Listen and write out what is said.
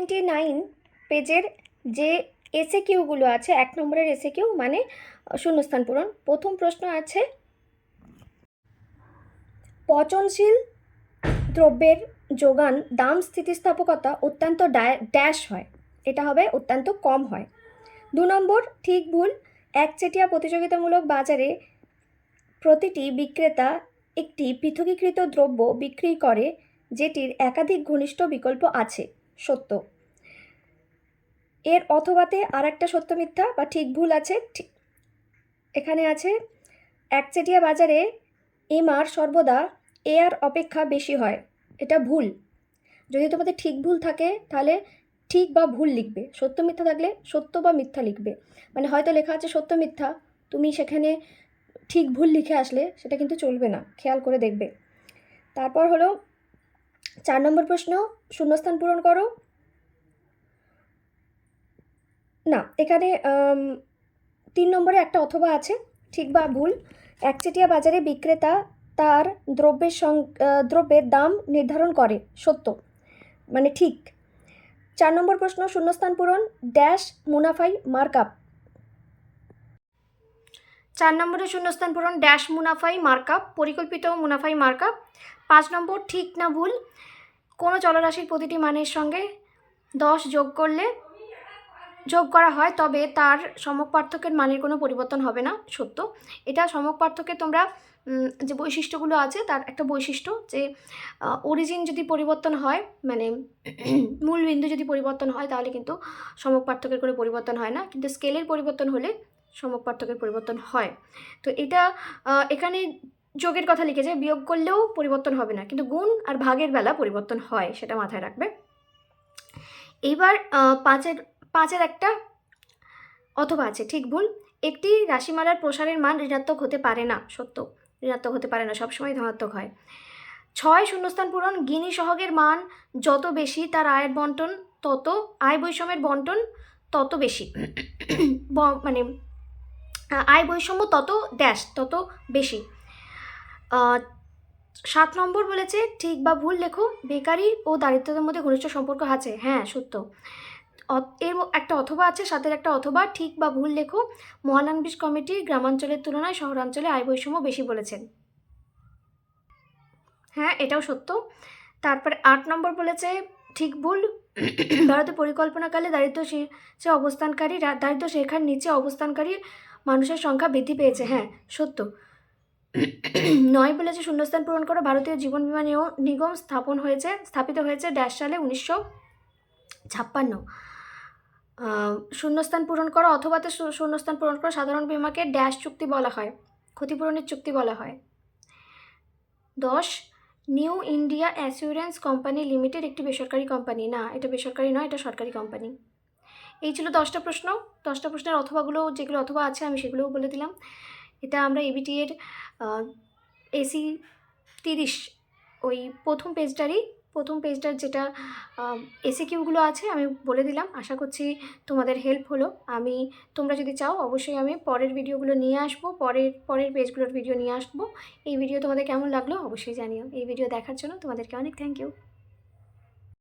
Twenty nine পেজের যে এসে কিউগুলো আছে, এক নম্বরের এসে কিউ মানে শূন্যস্থান পূরণ। প্রথম প্রশ্ন আছে, পচনশীল দ্রব্যের যোগান দাম, স্থিতিস্থাপকতা অত্যন্ত ড্যাশ হয়। এটা হবে অত্যন্ত কম হয়। দু নম্বর, ঠিক ভুল। একচেটিয়া প্রতিযোগিতামূলক বাজারে প্রতিটি বিক্রেতা একটি পৃথকীকৃত দ্রব্য বিক্রি করে, যেটির একাধিক ঘনিষ্ঠ বিকল্প আছে। সত্য। এর অথবাতে আর একটা সত্য মিথ্যা বা ঠিক ভুল আছে, ঠিক- এখানে আছে, একচেটিয়া বাজারে এমআর সর্বদা এআর অপেক্ষা বেশি হয়, এটা ভুল। যদি তোমাদের ঠিক ভুল থাকে, তাহলে ঠিক বা ভুল লিখবে। সত্য মিথ্যা থাকলে সত্য বা মিথ্যা লিখবে। মানে হয়তো লেখা আছে সত্য মিথ্যা, তুমি সেখানে ঠিক ভুল লিখে আসলে সেটা কিন্তু চলবে না, খেয়াল করে দেখবে। তারপর হলো চার নম্বর প্রশ্ন, শূন্যস্থান পূরণ করো। না, এখানে তিন নম্বরে একটা অথবা আছে, ঠিক বা ভুল। একচেটিয়া বাজারে বিক্রেতা তার দ্রব্যের সং দ্রব্যের দাম নির্ধারণ করে, সত্য মানে ঠিক। চার নম্বর প্রশ্ন, শূন্যস্থান পূরণ ড্যাশ মুনাফাই মার্কআপ চার নম্বরে শূন্যস্থান পূরণ ড্যাশ মুনাফাই মার্কআপ পরিকল্পিত মুনাফাই মার্কআপ পাঁচ নম্বর, ঠিক না ভুল, কোনো চলরাশির প্রতিটি মানের সঙ্গে দশ যোগ করলে, যোগ করা হয়, তবে তার সমক পার্থক্যের মানের কোনো পরিবর্তন হবে না, সত্য। এটা সমক পার্থক্যে তোমরা যে বৈশিষ্ট্যগুলো আছে, তার একটা বৈশিষ্ট্য যে অরিজিন যদি পরিবর্তন হয় মানে মূল বিন্দু যদি পরিবর্তন হয়, তাহলে কিন্তু সমক পার্থক্যের কোনো পরিবর্তন হয় না। কিন্তু স্কেলের পরিবর্তন হলে সমক পার্থক্যের পরিবর্তন হয়। তো এটা এখানে যোগের কথা লিখে লিখেছে, বিয়োগ করলেও পরিবর্তন হবে না, কিন্তু গুণ আর ভাগের বেলা পরিবর্তন হয়, সেটা মাথায় রাখবে। এইবার পাঁচের পাঁচের একটা, অথবা আছে, ঠিক ভুল একটি রাশিমালার প্রসারের মান ঋণাত্মক হতে পারে না, সত্য, ঋণাত্মক হতে পারে না, সবসময় ধনাত্মক হয়। ছয় শূন্যস্থান পূরণ, গিনি সহগের মান যত বেশি তার আয়ের বন্টন, তত আয় বৈষম্যের বন্টন, তত বেশি। মানে আয় বৈষম্য তত ড্যাশ তত বেশি। সাত নম্বর বলেছে, ঠিক বা ভুল লেখো, বেকারি ও দারিদ্রতার মধ্যে ঘনিষ্ঠ সম্পর্ক আছে। হ্যাঁ সত্য। এর একটা অথবা আছে সাথের একটা অথবা, ঠিক বা ভুল লেখো। মহালানবিশ কমিটি গ্রামাঞ্চলের তুলনায় শহরাঞ্চলে আয় বৈষম্য বেশি বলেছেন। হ্যাঁ এটাও সত্য। তারপরে আট নম্বর বলেছে, ঠিক ভুল, ভারতে পরিকল্পনাকালে দারিদ্র সে অবস্থানকারী দারিদ্র রেখার নিচে অবস্থানকারী মানুষের সংখ্যা বৃদ্ধি পেয়েছে হ্যাঁ সত্য। নয় বলেছে শূন্যস্থান পূরণ করো ভারতীয় জীবন বীমা নিগম স্থাপন হয়েছে, স্থাপিত হয়েছে ড্যাশ সালে উনিশশো ছাপ্পান্ন। শূন্যস্থান পূরণ করা অথবাতে শূন্যস্থান পূরণ করা সাধারণ বীমাকে ড্যাশ চুক্তি বলা হয়, ক্ষতিপূরণের চুক্তি বলা হয়। দশ, New India Assurance company limited একটি বেসরকারি কোম্পানি। না, এটা বেসরকারি নয়, এটা সরকারি কোম্পানি। এই ছিল দশটা প্রশ্ন। দশটা প্রশ্নের অথবাগুলো যেগুলো অথবা আছে, আমি সেগুলোও বলে দিলাম। এটা আমরা এবিটি এর এসি তিরিশ, ওই প্রথম পেজটারই প্রথম পেজটার যেটা এসি কিউগুলো আছে, আমি বলে দিলাম। আশা করছি তোমাদের হেল্প হলো। আমি, তোমরা যদি চাও, অবশ্যই আমি পরের ভিডিওগুলো নিয়ে আসব, পরের পরের পেজগুলোর ভিডিও নিয়ে আসব। এই ভিডিও তোমাদের কেমন লাগল, অবশ্যই জানিও। এই ভিডিও দেখার জন্য তোমাদেরকে অনেক থ্যাংক ইউ